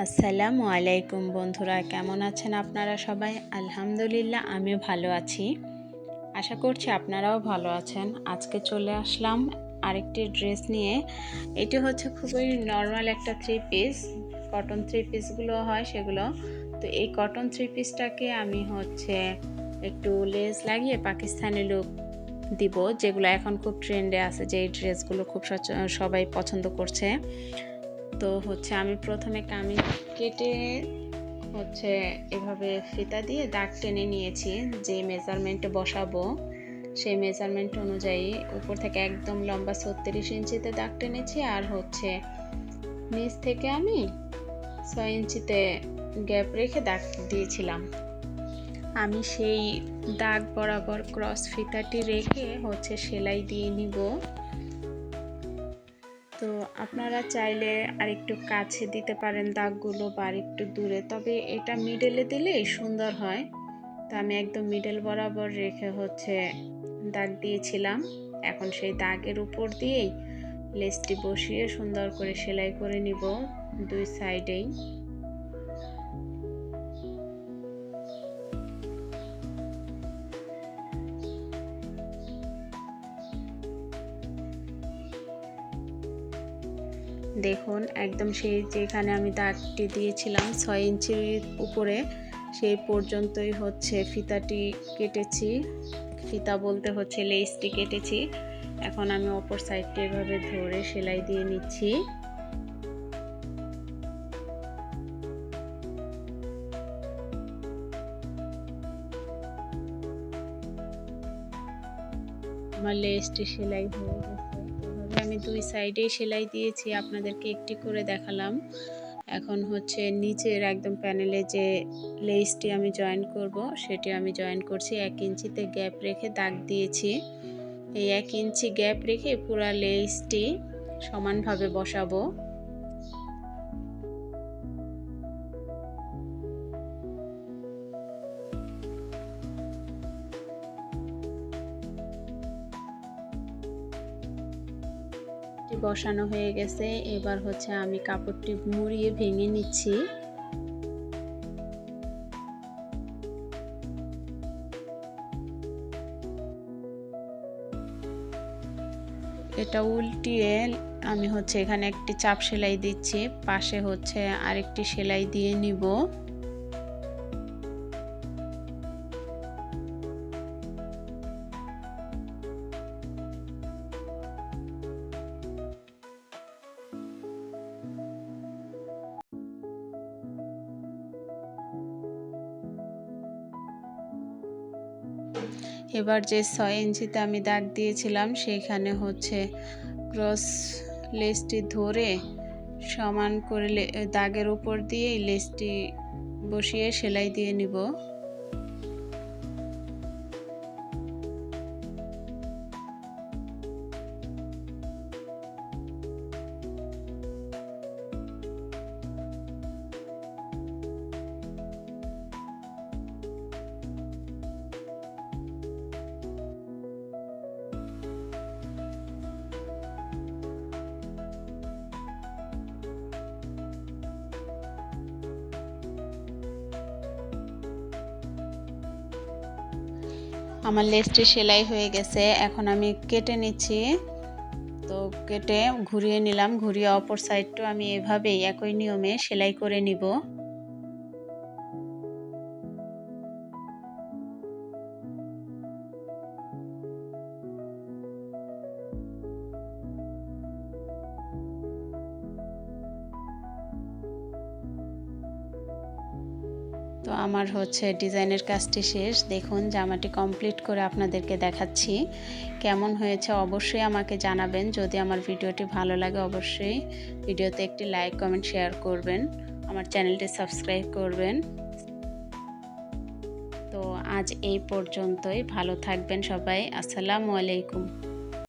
আসসালামু আলাইকুম বন্ধুরা, কেমন আছেন আপনারা সবাই? আলহামদুলিল্লাহ, আমিও ভালো আছি। আশা করছি আপনারাও ভালো আছেন। আজকে চলে আসলাম আরেকটি ড্রেস নিয়ে। এটি হচ্ছে খুবই নর্মাল একটা থ্রি পিস কটন থ্রি পিসগুলো হয় সেগুলো। তো এই কটন থ্রি পিসটাকে আমি হচ্ছে একটু লেস লাগিয়ে পাকিস্তানি লুক দিব, যেগুলো এখন খুব ট্রেন্ডে আছে, যে এই ড্রেসগুলো খুব সবাই পছন্দ করছে। তো হচ্ছে আমি প্রথমে কামিজ কেটে হচ্ছে এভাবে ফিতা দিয়ে দাগ টেনে নিয়েছি, যে মেজারমেন্টে বসাবো, সেই মেজারমেন্ট অনুযায়ী উপর থেকে একদম লম্বা ছত্রিশ ইঞ্চিতে দাগ টেনেছি আর হচ্ছে নিচ থেকে আমি ছয় ইঞ্চিতে গ্যাপ রেখে দাগ দিয়েছিলাম। আমি সেই দাগ বরাবর ক্রস ফিতাটি রেখে হচ্ছে সেলাই দিয়ে নিব। তো আপনারা চাইলে আর একটু কাছে দিতে পারেন দাগগুলো বা একটু দূরে। তবে এটা মিডেলে দিলে সুন্দর হয়। তো আমি একদম মিডেল বরাবর রেখে হচ্ছে দাগ দিয়েছিলাম। এখন সেই দাগের উপর দিয়েই লেসটি বসিয়ে সুন্দর করে সেলাই করে নিব দুই সাইডেই দেখুন, একদম সেই যেখানে আমি দাগটি দিয়েছিলাম, ছয় ইঞ্চির উপরে, সেই পর্যন্তই হচ্ছে ফিতাটি কেটেছি। ফিতা বলতে হচ্ছে লেসটি কেটেছি। এখন আমি অপর সাইডটি এভাবে ধরে সেলাই দিয়ে নিচ্ছি। আমার লেসটি সেলাই হয়ে গেছে। আমি দুই সাইডেই সেলাই দিয়েছি, আপনাদেরকে একটি করে দেখালাম। এখন হচ্ছে নিচের একদম প্যানেলে যে লেসটি আমি জয়েন করব, সেটি আমি জয়েন করছি। এক ইঞ্চিতে গ্যাপ রেখে দাগ দিয়েছি। এই এক ইঞ্চি গ্যাপ রেখে পুরা লেসটি সমানভাবে বসাবো। কাপড়টি বসানো হয়ে গেছে। এবার হচ্ছে আমি কাপড়টি মুড়িয়ে ভেঙে নিচ্ছি। এটা উল্টিয়ে আমি হচ্ছে এখানে একটি চাপ সেলাই দিচ্ছি। পাশে হচ্ছে আরেকটি সেলাই দিয়ে নিব। এবার যে ছয় ইঞ্চিতে আমি দাগ দিয়েছিলাম সেইখানে হচ্ছে ক্রস লেসটি ধরে সমান করে দাগের উপর দিয়ে লেসটি বসিয়ে সেলাই দিয়ে নিব। আমার লেসটি সেলাই হয়ে গেছে, এখন আমি কেটে নিচ্ছি। তো কেটে ঘুরিয়ে নিলাম, ঘুরিয়ে অপর সাইডটাও আমি এভাবেই একই নিয়মে সেলাই করে নিব। তো আমার হচ্ছে ডিজাইনের কাজটি শেষ। দেখুন, জামাটি কমপ্লিট করে আপনাদেরকে দেখাচ্ছি। কেমন হয়েছে অবশ্যই আমাকে জানাবেন। যদি আমার ভিডিওটি ভালো লাগে অবশ্যই ভিডিওতে একটি লাইক কমেন্ট শেয়ার করবেন। আমার চ্যানেলটি সাবস্ক্রাইব করবেন। তো আজ এই পর্যন্তই। ভালো থাকবেন সবাই। আসসালামু আলাইকুম।